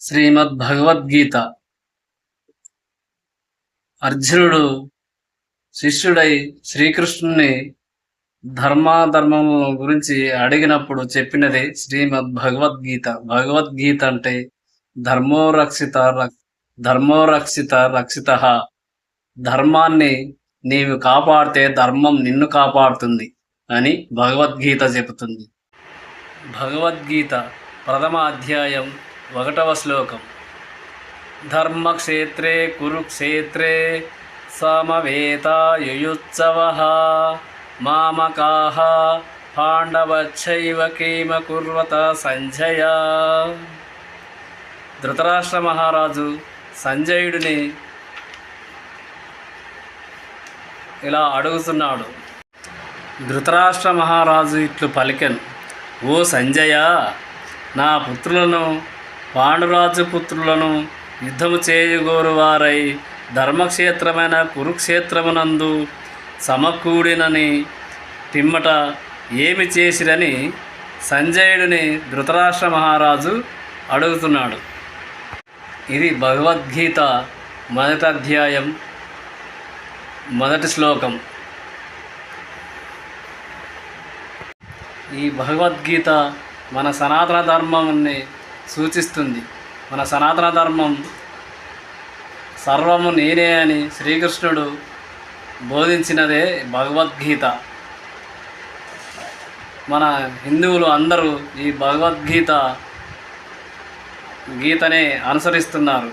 శ్రీమద్ భగవద్గీత అర్జునుడు శిష్యుడై శ్రీకృష్ణుని ధర్మాధర్మము గురించి అడిగినప్పుడు చెప్పినది శ్రీమద్ భగవద్గీత భగవద్గీత అంటే ధర్మో రక్షిత రక్షిత. ధర్మాన్ని నీవు కాపాడితే ధర్మం నిన్ను కాపాడుతుంది అని భగవద్గీత చెబుతుంది. భగవద్గీత ప్రథమ అధ్యాయం ఒకటవ శ్లోకం. ధర్మక్షేత్రే కురుక్షేత్రే సమవేతాయుయుత్సవ మామకాహ పాండవచ్చైవ కేమ కుర్వత సంజయ. ధృతరాష్ట్ర మహారాజు సంజయుడిని ఇలా అడుగుతున్నాడు. ధృతరాష్ట్ర మహారాజు ఇట్లు పలికెను ఓ సంజయ నా పుత్రులను పాండురాజు పుత్రులను యుద్ధము చేయగోరు వారై ధర్మక్షేత్రమైన కురుక్షేత్రమునందు సమకూడినని పిమ్మట ఏమి చేసిరని సంజయుడిని ధృతరాష్ట్ర మహారాజు అడుగుతున్నాడు. ఇది భగవద్గీత మొదటి అధ్యాయం మొదటి శ్లోకం. ఈ భగవద్గీత మన సనాతన ధర్మాన్ని సూచిస్తుంది. మన సనాతన ధర్మం సర్వము నేనే అని శ్రీకృష్ణుడు బోధించినదే భగవద్గీత. మన హిందువులు అందరూ ఈ భగవద్గీత గీతనే అనుసరిస్తున్నారు.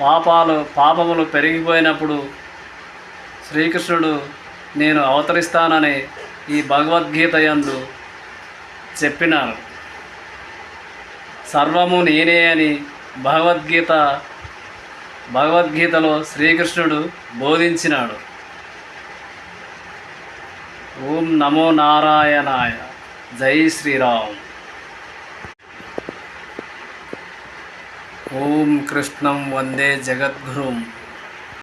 పాపాలు పాపములు పెరిగిపోయినప్పుడు శ్రీకృష్ణుడు నేను అవతరిస్తానని ఈ భగవద్గీత యందు చెప్పినారు. సర్వము నేనే అని భగవద్గీత భగవద్గీతలో శ్రీకృష్ణుడు బోధించినాడు. ఓం నమో నారాయణాయ. జై శ్రీరామ్. ఓం కృష్ణం వందే జగద్గురుం.